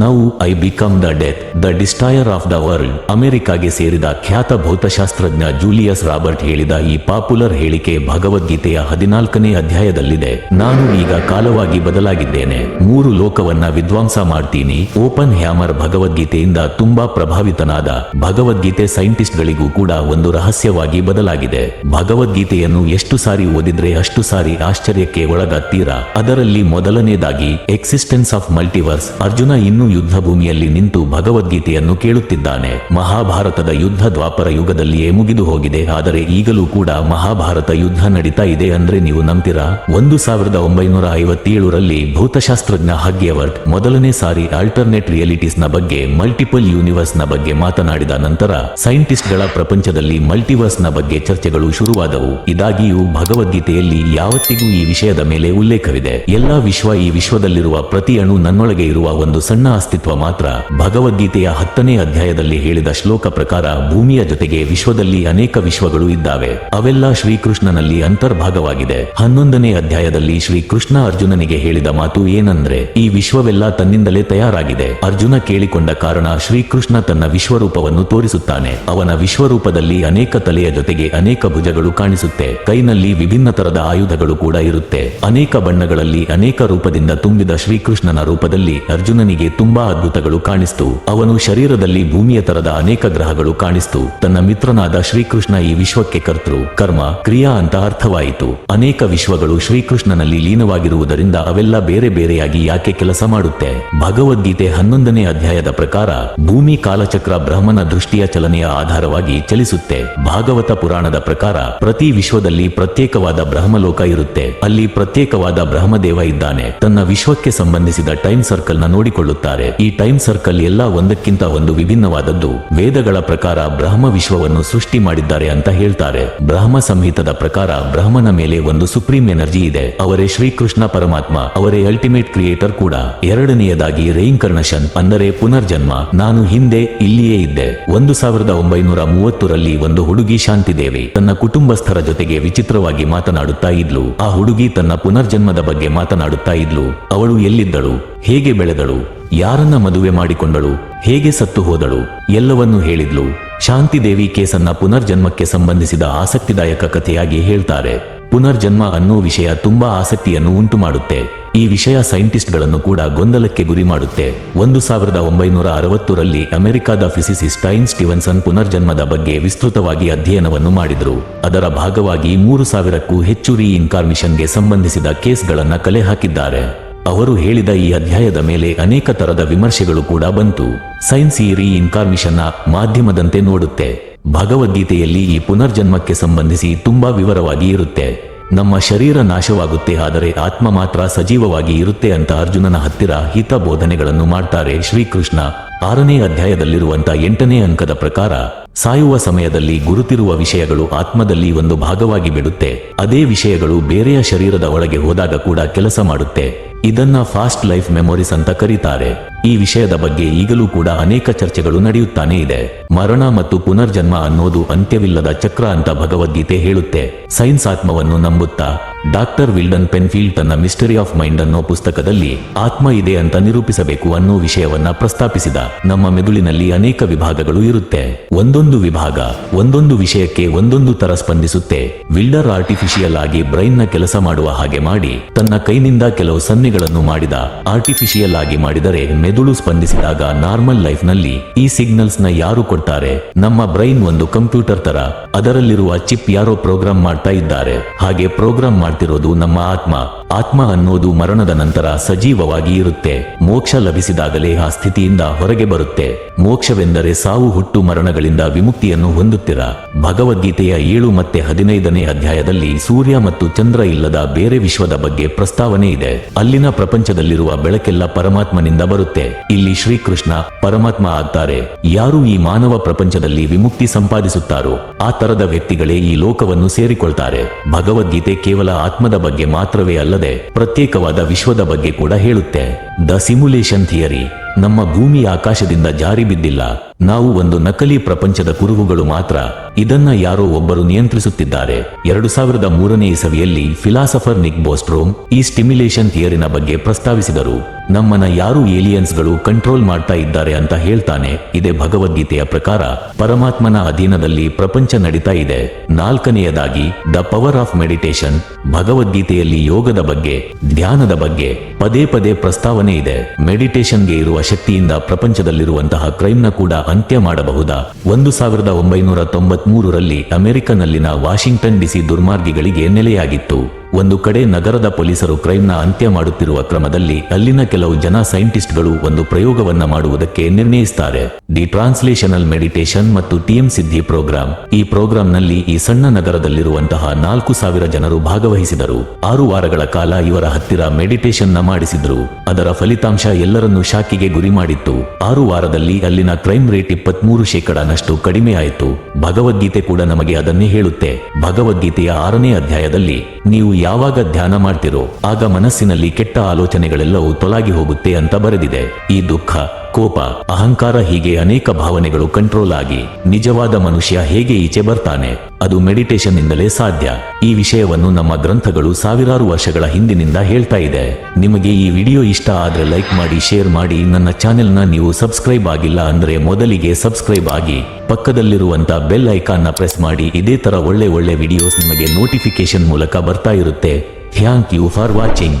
Now I become the death the destroyer of the world ಅಮೆರಿಕಾಗೆ ಸೇರಿದ ಖ್ಯಾತ ಭೌತಶಾಸ್ತ್ರಜ್ಞ Julius Robert ಹೇಳಿದ ಈ ಪಾಪ್ಯುಲರ್ ಹೇಳಿಕೆ ಭಗವದ್ಗೀತೆಯ ಹದಿನಾಲ್ಕನೇ ಅಧ್ಯಾಯದಲ್ಲಿದೆ. ನಾನು ಈಗ ಕಾಲವಾಗಿ ಬದಲಾಗಿದ್ದೇನೆ. ಮೂರು ಲೋಕವನ್ನ ವಿದ್ವಾಂಸ ಮಾಡ್ತೀನಿ. ಓಪನ್ ಹ್ಯಾಮರ್ ಭಗವದ್ಗೀತೆಯಿಂದ ತುಂಬಾ ಪ್ರಭಾವಿತನಾದ ಭಗವದ್ಗೀತೆ ಸೈಂಟಿಸ್ಟ್ಗಳಿಗೂ ಕೂಡ ಒಂದು ರಹಸ್ಯವಾಗಿ ಬದಲಾಗಿದೆ. ಭಗವದ್ಗೀತೆಯನ್ನು ಎಷ್ಟು ಸಾರಿ ಓದಿದ್ರೆ ಅಷ್ಟು ಸಾರಿ ಆಶ್ಚರ್ಯಕ್ಕೆ ಒಳಗಾಗ್ತೀರಾ? ಅದರಲ್ಲಿ ಮೊದಲನೇದಾಗಿ ಎಕ್ಸಿಸ್ಟೆನ್ಸ್ ಆಫ್ ಮಲ್ಟಿವರ್ಸ್ ಅರ್ಜುನ ಇನ್ನೂ ಯುದ್ಧ ಭೂಮಿಯಲ್ಲಿ ನಿಂತು ಭಗವದ್ಗೀತೆಯನ್ನು ಕೇಳುತ್ತಿದ್ದಾನೆ. ಮಹಾಭಾರತದ ಯುದ್ಧ ದ್ವಾಪರ ಯುಗದಲ್ಲಿಯೇ ಮುಗಿದು ಹೋಗಿದೆ. ಆದರೆ ಈಗಲೂ ಕೂಡ ಮಹಾಭಾರತ ಯುದ್ಧ ನಡೀತಾ ಇದೆ ಅಂದ್ರೆ ನೀವು ನಂಬ್ತೀರಾ? ಒಂದು ಸಾವಿರದ ಒಂಬೈನೂರ ಐವತ್ತೇಳರಲ್ಲಿ ಭೌತಶಾಸ್ತ್ರಜ್ಞ ಹಗ್ಗೆವರ್ಟ್ ಮೊದಲನೇ ಸಾರಿ ಆಲ್ಟರ್ನೇಟ್ ರಿಯಾಲಿಟೀಸ್ನ ಬಗ್ಗೆ ಮಲ್ಟಿಪಲ್ ಯೂನಿವರ್ಸ್ನ ಬಗ್ಗೆ ಮಾತನಾಡಿದ ನಂತರ ಸೈಂಟಿಸ್ಟ್ಗಳ ಪ್ರಪಂಚದಲ್ಲಿ ಮಲ್ಟಿವರ್ಸ್ನ ಬಗ್ಗೆ ಚರ್ಚೆಗಳು ಶುರುವಾದವು. ಇದಾಗಿಯೂ ಭಗವದ್ಗೀತೆಯಲ್ಲಿ ಯಾವತ್ತಿಗೂ ಈ ವಿಷಯದ ಮೇಲೆ ಉಲ್ಲೇಖವಿದೆ. ಎಲ್ಲಾ ವಿಶ್ವ ಈ ವಿಶ್ವದಲ್ಲಿರುವ ಪ್ರತಿ ಅಣು ನನ್ನೊಳಗೆ ಇರುವ ಒಂದು ಸಣ್ಣ ಅಸ್ತಿತ್ವ ಮಾತ್ರ ಭಗವದ್ಗೀತೆಯ ಹತ್ತನೇ ಅಧ್ಯಾಯದಲ್ಲಿ ಹೇಳಿದ ಶ್ಲೋಕ ಪ್ರಕಾರ ಭೂಮಿಯ ಜೊತೆಗೆ ವಿಶ್ವದಲ್ಲಿ ಅನೇಕ ವಿಶ್ವಗಳು ಇದ್ದಾವೆ. ಅವೆಲ್ಲ ಶ್ರೀಕೃಷ್ಣನಲ್ಲಿ ಅಂತರ್ಭಾಗವಾಗಿದೆ. ಹನ್ನೊಂದನೇ ಅಧ್ಯಾಯದಲ್ಲಿ ಶ್ರೀಕೃಷ್ಣ ಅರ್ಜುನನಿಗೆ ಹೇಳಿದ ಮಾತು ಏನಂದ್ರೆ, ಈ ವಿಶ್ವವೆಲ್ಲ ತನ್ನಿಂದಲೇ ತಯಾರಾಗಿದೆ. ಅರ್ಜುನ ಕೇಳಿಕೊಂಡ ಕಾರಣ ಶ್ರೀಕೃಷ್ಣ ತನ್ನ ವಿಶ್ವರೂಪವನ್ನು ತೋರಿಸುತ್ತಾನೆ. ಅವನ ವಿಶ್ವರೂಪದಲ್ಲಿ ಅನೇಕ ತಲೆಯ ಜೊತೆಗೆ ಅನೇಕ ಭುಜಗಳು ಕಾಣಿಸುತ್ತೆ. ಕೈನಲ್ಲಿ ವಿಭಿನ್ನ ತರದ ಆಯುಧಗಳು ಕೂಡ ಇರುತ್ತೆ. ಅನೇಕ ಬಣ್ಣಗಳಲ್ಲಿ ಅನೇಕ ರೂಪದಿಂದ ತುಂಬಿದ ಶ್ರೀಕೃಷ್ಣನ ರೂಪದಲ್ಲಿ ಅರ್ಜುನನಿಗೆ ತುಂಬಾ ಅದ್ಭುತಗಳು ಕಾಣಿಸ್ತು. ಅವನು ಶರೀರದಲ್ಲಿ ಭೂಮಿಯ ತರದ ಅನೇಕ ಗ್ರಹಗಳು ಕಾಣಿಸ್ತು. ತನ್ನ ಮಿತ್ರನಾದ ಶ್ರೀಕೃಷ್ಣ ಈ ವಿಶ್ವಕ್ಕೆ ಕರ್ತೃ. ಕರ್ಮ, ಕ್ರಿಯಾ ಅಂತ ಅರ್ಥವಾಯಿತು. ಅನೇಕ ವಿಶ್ವಗಳು ಶ್ರೀಕೃಷ್ಣನಲ್ಲಿ ಲೀನವಾಗಿರುವುದರಿಂದ ಅವೆಲ್ಲ ಬೇರೆ ಬೇರೆಯಾಗಿ ಯಾಕೆ ಕೆಲಸ ಮಾಡುತ್ತೆ? ಭಗವದ್ಗೀತೆ ಹನ್ನೊಂದನೇ ಅಧ್ಯಾಯದ ಪ್ರಕಾರ ಭೂಮಿ ಕಾಲಚಕ್ರ ಬ್ರಹ್ಮನ ದೃಷ್ಟಿಯ ಚಲನೆಯ ಆಧಾರವಾಗಿ ಚಲಿಸುತ್ತೆ. ಭಾಗವತ ಪುರಾಣದ ಪ್ರಕಾರ ಪ್ರತಿ ವಿಶ್ವದಲ್ಲಿ ಪ್ರತ್ಯೇಕವಾದ ಬ್ರಹ್ಮಲೋಕ ಇರುತ್ತೆ. ಅಲ್ಲಿ ಪ್ರತ್ಯೇಕವಾದ ಬ್ರಹ್ಮದೇವ ಇದ್ದಾನೆ. ತನ್ನ ವಿಶ್ವಕ್ಕೆ ಸಂಬಂಧಿಸಿದ ಟೈಮ್ ಸರ್ಕಲ್ನ ನೋಡಿಕೊಳ್ಳುತ್ತಾರೆ ಈ ಟೈಮ್ ಸರ್ಕಲ್ ಎಲ್ಲ ಒಂದಕ್ಕಿಂತ ಒಂದು ವಿಭಿನ್ನವಾದದ್ದು. ವೇದಗಳ ಪ್ರಕಾರ ಬ್ರಹ್ಮ ವಿಶ್ವವನ್ನು ಸೃಷ್ಟಿ ಮಾಡಿದ್ದಾರೆ ಅಂತ ಹೇಳ್ತಾರೆ. ಬ್ರಹ್ಮ ಸಂಹಿತದ ಪ್ರಕಾರ ಬ್ರಹ್ಮನ ಮೇಲೆ ಒಂದು ಸುಪ್ರೀಂ ಎನರ್ಜಿ ಇದೆ. ಅವರೇ ಶ್ರೀಕೃಷ್ಣ ಪರಮಾತ್ಮ, ಅವರೇ ಅಲ್ಟಿಮೇಟ್ ಕ್ರಿಯೇಟರ್ ಕೂಡ. ಎರಡನೆಯದಾಗಿ ರೈನ್ಕರ್ನಷನ್ ಅಂದರೆ ಪುನರ್ಜನ್ಮ. ನಾನು ಹಿಂದೆ, ಇಲ್ಲಿಯೇ ಇದ್ದೆ. ಒಂದು ಸಾವಿರದ ಒಂಬೈನೂರ ಮೂವತ್ತರಲ್ಲಿ ಒಂದು ಹುಡುಗಿ ಶಾಂತಿದೇವಿ ತನ್ನ ಕುಟುಂಬಸ್ಥರ ಜೊತೆಗೆ ವಿಚಿತ್ರವಾಗಿ ಮಾತನಾಡುತ್ತಾ ಇದ್ಲು. ಆ ಹುಡುಗಿ ತನ್ನ ಪುನರ್ಜನ್ಮದ ಬಗ್ಗೆ ಮಾತನಾಡುತ್ತಾ ಇದ್ಲು. ಅವಳು ಎಲ್ಲಿದ್ದಳು? ಹೇಗೆ ಬೆಳೆದಳು? ಯಾರನ್ನ ಮದುವೆ ಮಾಡಿಕೊಂಡಳು, ಹೇಗೆ ಸತ್ತು ಹೋದಳು, ಎಲ್ಲವನ್ನೂ ಹೇಳಿದ್ಲು. ಶಾಂತಿದೇವಿ ಕೇಸನ್ನ ಪುನರ್ಜನ್ಮಕ್ಕೆ ಸಂಬಂಧಿಸಿದ ಆಸಕ್ತಿದಾಯಕ ಕಥೆಯಾಗಿ ಹೇಳ್ತಾರೆ. ಪುನರ್ಜನ್ಮ ಅನ್ನೋ ವಿಷಯ ತುಂಬಾ ಆಸಕ್ತಿಯನ್ನು ಉಂಟು ಮಾಡುತ್ತೆ ಈ ವಿಷಯ ಸೈಂಟಿಸ್ಟ್ಗಳನ್ನು ಕೂಡ ಗೊಂದಲಕ್ಕೆ ಗುರಿ ಮಾಡುತ್ತೆ. ಒಂದು ಸಾವಿರದ ಒಂಬೈನೂರ ಅರವತ್ತರಲ್ಲಿ ಅಮೆರಿಕಾದ ಫಿಸಿಸಿಸ್ಟ್ ಟೈನ್ ಸ್ಟಿವನ್ಸನ್ ಪುನರ್ಜನ್ಮದ ಬಗ್ಗೆ ವಿಸ್ತೃತವಾಗಿ ಅಧ್ಯಯನವನ್ನು ಮಾಡಿದರು. ಅದರ ಭಾಗವಾಗಿ ಮೂರು ಸಾವಿರಕ್ಕೂ ಹೆಚ್ಚು ರೀ ಇನ್ಕಾರ್ಮಿಷನ್ಗೆ ಸಂಬಂಧಿಸಿದ ಕೇಸ್ಗಳನ್ನು ಕಲೆ ಹಾಕಿದ್ದಾರೆ. ಅವರು ಹೇಳಿದ ಈ ಅಧ್ಯಾಯದ ಮೇಲೆ ಅನೇಕ ತರದ ವಿಮರ್ಶೆಗಳು ಕೂಡ ಬಂತು. ಸೈನ್ಸ್ ಈ ನ ಮಾಧ್ಯಮದಂತೆ ನೋಡುತ್ತೆ. ಭಗವದ್ಗೀತೆಯಲ್ಲಿ ಈ ಪುನರ್ಜನ್ಮಕ್ಕೆ ಸಂಬಂಧಿಸಿ ತುಂಬಾ ವಿವರವಾಗಿ ಇರುತ್ತೆ. ನಮ್ಮ ಶರೀರ ನಾಶವಾಗುತ್ತೆ ಆದರೆ ಆತ್ಮ ಮಾತ್ರ ಸಜೀವವಾಗಿ ಇರುತ್ತೆ ಅಂತ ಅರ್ಜುನನ ಹತ್ತಿರ ಹಿತ ಬೋಧನೆಗಳನ್ನು ಮಾಡ್ತಾರೆ ಶ್ರೀಕೃಷ್ಣ. ಆರನೇ ಅಧ್ಯಾಯದಲ್ಲಿರುವಂತ ಎಂಟನೇ ಅಂಕದ ಪ್ರಕಾರ, ಸಾಯುವ ಸಮಯದಲ್ಲಿ ಗುರುತಿರುವ ವಿಷಯಗಳು ಆತ್ಮದಲ್ಲಿ ಒಂದು ಭಾಗವಾಗಿ ಬಿಡುತ್ತೆ. ಅದೇ ವಿಷಯಗಳು ಬೇರೆಯ ಶರೀರದ ಒಳಗೆ ಹೋದಾಗ ಕೂಡ ಕೆಲಸ ಮಾಡುತ್ತೆ. ಇದನ್ನ ಫಾಸ್ಟ್ ಲೈಫ್ ಮೆಮೊರೀಸ್ ಅಂತ ಕರೀತಾರೆ. ಈ ವಿಷಯದ ಬಗ್ಗೆ ಈಗಲೂ ಕೂಡ ಅನೇಕ ಚರ್ಚೆಗಳು ನಡೆಯುತ್ತಾನೆ ಇದೆ. ಮರಣ ಮತ್ತು ಪುನರ್ಜನ್ಮ ಅನ್ನೋದು ಅಂತ್ಯವಿಲ್ಲದ ಚಕ್ರ ಅಂತ ಭಗವದ್ಗೀತೆ ಹೇಳುತ್ತೆ. ಸೈನ್ಸ್ ಆತ್ಮವನ್ನು ನಂಬುತ್ತಾ ಡಾಕ್ಟರ್ ವಿಲ್ಡನ್ ಪೆನ್ಫೀಲ್ಡ್ ತನ್ನ ಮಿಸ್ಟರಿ ಆಫ್ ಮೈಂಡ್ ಅನ್ನೋ ಪುಸ್ತಕದಲ್ಲಿ ಆತ್ಮ ಇದೆ ಅಂತ ನಿರೂಪಿಸಬೇಕು ಅನ್ನೋ ವಿಷಯವನ್ನ ಪ್ರಸ್ತಾಪಿಸಿದ. ನಮ್ಮ ಮೆದುಳಿನಲ್ಲಿ ಅನೇಕ ವಿಭಾಗಗಳು ಇರುತ್ತೆ. ಒಂದೊಂದು ವಿಭಾಗ, ಒಂದೊಂದು ವಿಷಯಕ್ಕೆ ಒಂದೊಂದು ತರ ಸ್ಪಂದಿಸುತ್ತೆ. ವಿಲ್ಡರ್ ಆರ್ಟಿಫಿಷಿಯಲ್ ಆಗಿ ಬ್ರೈನ್ನ ಕೆಲಸ ಮಾಡುವ ಹಾಗೆ ಮಾಡಿ, ತನ್ನ ಕೈನಿಂದ ಕೆಲವು ಸನ್ನೆಗಳನ್ನು ಮಾಡಿದ. ಆರ್ಟಿಫಿಷಿಯಲ್ ಆಗಿ ಮಾಡಿದರೆ ಮೆದುಳು ಸ್ಪಂದಿಸಿದಾಗ ನಾರ್ಮಲ್ ಲೈಫ್ನಲ್ಲಿ ಈ ಸಿಗ್ನಲ್ಸ್ನ ಯಾರು ಕೊಡ್ತಾರೆ? ನಮ್ಮ ಬ್ರೈನ್ ಒಂದು ಕಂಪ್ಯೂಟರ್ ತರ ಅದರಲ್ಲಿರುವ ಚಿಪ್ ಯಾರೋ ಪ್ರೋಗ್ರಾಮ್ ಮಾಡ್ತಾ ಇದ್ದಾರೆ. ಹಾಗೆ ಪ್ರೋಗ್ರಾಮ್ ಮಾಡ್ತಿರೋದು ನಮ್ಮ ಆತ್ಮ. ಆತ್ಮ ಅನ್ನೋದು ಮರಣದ ನಂತರ ಸಜೀವವಾಗಿ ಇರುತ್ತೆ. ಮೋಕ್ಷ ಲಭಿಸಿದಾಗಲೇ ಆ ಸ್ಥಿತಿಯಿಂದ ಹೊರಗೆ ಬರುತ್ತೆ. ಮೋಕ್ಷವೆಂದರೆ ಸಾವು ಹುಟ್ಟು ಮರಣಗಳಿಂದ ವಿಮುಕ್ತಿಯನ್ನು ಹೊಂದುತ್ತಿರ? ಭಗವದ್ಗೀತೆಯ ಏಳು ಮತ್ತೆ ಹದಿನೈದನೇ ಅಧ್ಯಾಯದಲ್ಲಿ ಸೂರ್ಯ ಮತ್ತು ಚಂದ್ರ ಇಲ್ಲದ ಬೇರೆ ವಿಶ್ವದ ಬಗ್ಗೆ ಪ್ರಸ್ತಾವನೆ ಇದೆ. ಅಲ್ಲಿನ ಪ್ರಪಂಚದಲ್ಲಿರುವ ಬೆಳಕೆಲ್ಲ ಪರಮಾತ್ಮನಿಂದ ಬರುತ್ತೆ. ಇಲ್ಲಿ ಶ್ರೀಕೃಷ್ಣ ಪರಮಾತ್ಮ ಆಗ್ತಾರೆ. ಯಾರು ಈ ಮಾನವ ಪ್ರಪಂಚದಲ್ಲಿ ವಿಮುಕ್ತಿ ಸಂಪಾದಿಸುತ್ತಾರೋ, ಆ ತರದ ವ್ಯಕ್ತಿಗಳೇ ಈ ಲೋಕವನ್ನು ಸೇರಿಕೊಳ್ತಾರೆ. ಭಗವದ್ಗೀತೆ ಕೇವಲ ಆತ್ಮದ ಬಗ್ಗೆ ಮಾತ್ರವೇ ಅಲ್ಲದೆ ಪ್ರತ್ಯೇಕವಾದ ವಿಶ್ವದ ಬಗ್ಗೆ ಕೂಡ ಹೇಳುತ್ತೆ ದ ಸಿಮ್ಯುಲೇಷನ್ ಥಿಯರಿ ನಮ್ಮ ಭೂಮಿ ಆಕಾಶದಿಂದ ಜಾರಿ ಬಿದ್ದಿಲ್ಲ. ನಾವು ಒಂದು ನಕಲಿ ಪ್ರಪಂಚದ ಕುರುಹುಗಳು ಮಾತ್ರ. ಇದನ್ನ ಯಾರೋ ಒಬ್ಬರು ನಿಯಂತ್ರಿಸುತ್ತಿದ್ದಾರೆ. ಎರಡು ಸಾವಿರದ ಮೂರನೇ ಇಸವಿಯಲ್ಲಿ ಫಿಲಾಸಫರ್ ನಿಕ್ ಬೋಸ್ಟ್ರೋಮ್ ಈ ಸ್ಟಿಮ್ಯುಲೇಷನ್ ಥಿಯರಿನ ಬಗ್ಗೆ ಪ್ರಸ್ತಾವಿಸಿದರು. ನಮ್ಮನ್ನ ಯಾರು ಏಲಿಯನ್ಸ್ಗಳು ಕಂಟ್ರೋಲ್ ಮಾಡ್ತಾ ಇದ್ದಾರೆ ಅಂತ ಹೇಳ್ತಾನೆ. ಇದೇ ಭಗವದ್ಗೀತೆಯ ಪ್ರಕಾರ ಪರಮಾತ್ಮನ ಅಧೀನದಲ್ಲಿ ಪ್ರಪಂಚ ನಡೀತಾ ಇದೆ. ನಾಲ್ಕನೆಯದಾಗಿ, ದ ಪವರ್ ಆಫ್ ಮೆಡಿಟೇಷನ್ ಭಗವದ್ಗೀತೆಯಲ್ಲಿ ಯೋಗದ ಬಗ್ಗೆ, ಧ್ಯಾನದ ಬಗ್ಗೆ ಪದೇ ಪದೇ ಪ್ರಸ್ತಾವನೆ ಇದೆ. ಮೆಡಿಟೇಷನ್ಗೆ ಇರುವ ಶಕ್ತಿಯಿಂದ ಪ್ರಪಂಚದಲ್ಲಿರುವಂತಹ ಕ್ರೈಮ್ನ ಕೂಡ ಅಂತ್ಯ ಮಾಡಬಹುದಾ? ಒಂದು ಸಾವಿರದ ಒಂಬೈನೂರ ತೊಂಬತ್ಮೂರರಲ್ಲಿ ಅಮೆರಿಕನಲ್ಲಿನ ವಾಷಿಂಗ್ಟನ್ ಡಿಸಿ ದುರ್ಮಾರ್ಗಿಗಳಿಗೆ ನೆಲೆಯಾಗಿತ್ತು. ಒಂದು ಕಡೆ ನಗರದ ಪೊಲೀಸರು ಕ್ರೈಮ್ನ ಅಂತ್ಯ ಮಾಡುತ್ತಿರುವ ಕ್ರಮದಲ್ಲಿ ಅಲ್ಲಿನ ಕೆಲವು ಜನ ಸೈಂಟಿಸ್ಟ್ಗಳು ಒಂದು ಪ್ರಯೋಗವನ್ನ ಮಾಡುವುದಕ್ಕೆ ನಿರ್ಣಯಿಸುತ್ತಾರೆ ದಿ ಟ್ರಾನ್ಸ್ಲೇಷನಲ್ ಮೆಡಿಟೇಷನ್ ಮತ್ತು ಟಿಎಂ ಸಿದ್ಧಿ ಪ್ರೋಗ್ರಾಂ. ಈ ಪ್ರೋಗ್ರಾಂನಲ್ಲಿ ಈ ಸಣ್ಣ ನಗರದಲ್ಲಿರುವಂತಹ ನಾಲ್ಕು ಸಾವಿರ ಜನರು ಭಾಗವಹಿಸಿದರು. ಆರು ವಾರಗಳ ಕಾಲ ಇವರ ಹತ್ತಿರ ಮೆಡಿಟೇಷನ್ನ ಮಾಡಿಸಿದ್ರು. ಅದರ ಫಲಿತಾಂಶ ಎಲ್ಲರನ್ನೂ ಶಾಕಿಗೆ ಗುರಿ ಮಾಡಿತ್ತು. ಆರು ವಾರದಲ್ಲಿ ಅಲ್ಲಿನ ಕ್ರೈಮ್ ರೇಟ್ ಇಪ್ಪತ್ಮೂರು ಶೇಕಡನಷ್ಟು ಕಡಿಮೆಯಾಯಿತು ಭಗವದ್ಗೀತೆ ಕೂಡ ನಮಗೆ ಅದನ್ನೇ ಹೇಳುತ್ತೆ. ಭಗವದ್ಗೀತೆಯ ಆರನೇ ಅಧ್ಯಾಯದಲ್ಲಿ, ನೀವು ಯಾವಾಗ ಧ್ಯಾನ ಮಾಡ್ತಿರೋ ಆಗ ಮನಸ್ಸಿನಲ್ಲಿ ಕೆಟ್ಟ ಆಲೋಚನೆಗಳೆಲ್ಲವೂ ತೊಲಾಗಿ ಹೋಗುತ್ತೆ ಅಂತ ಬರೆದಿದೆ. ಈ ದುಃಖ ಕೋಪ, ಅಹಂಕಾರ ಹೀಗೆ ಅನೇಕ ಭಾವನೆಗಳು ಕಂಟ್ರೋಲ್ ಆಗಿ ನಿಜವಾದ ಮನುಷ್ಯ ಹೇಗೆ ಈಚೆ ಬರ್ತಾನೆ? ಅದು ಮೆಡಿಟೇಷನ್ ಇಂದಲೇ ಸಾಧ್ಯ. ಈ ವಿಷಯವನ್ನು ನಮ್ಮ ಗ್ರಂಥಗಳು ಸಾವಿರಾರು ವರ್ಷಗಳ ಹಿಂದಿನಿಂದ ಹೇಳ್ತಾ ಇದೆ. ನಿಮಗೆ ಈ ವಿಡಿಯೋ ಇಷ್ಟ ಆದ್ರೆ ಲೈಕ್ ಮಾಡಿ ಶೇರ್ ಮಾಡಿ. ನನ್ನ ಚಾನೆಲ್ನ ನೀವು ಸಬ್ಸ್ಕ್ರೈಬ್ ಆಗಿಲ್ಲ ಅಂದ್ರೆ ಮೊದಲಿಗೆ ಸಬ್ಸ್ಕ್ರೈಬ್ ಆಗಿ. ಪಕ್ಕದಲ್ಲಿರುವಂತ ಬೆಲ್ ಐಕಾನ್ನ ಪ್ರೆಸ್ ಮಾಡಿ. ಇದೇ ತರ ಒಳ್ಳೆ ಒಳ್ಳೆ ವಿಡಿಯೋಸ್ ನಿಮಗೆ ನೋಟಿಫಿಕೇಶನ್ ಮೂಲಕ ಬರ್ತಾ ಇರುತ್ತೆ. Thank you for watching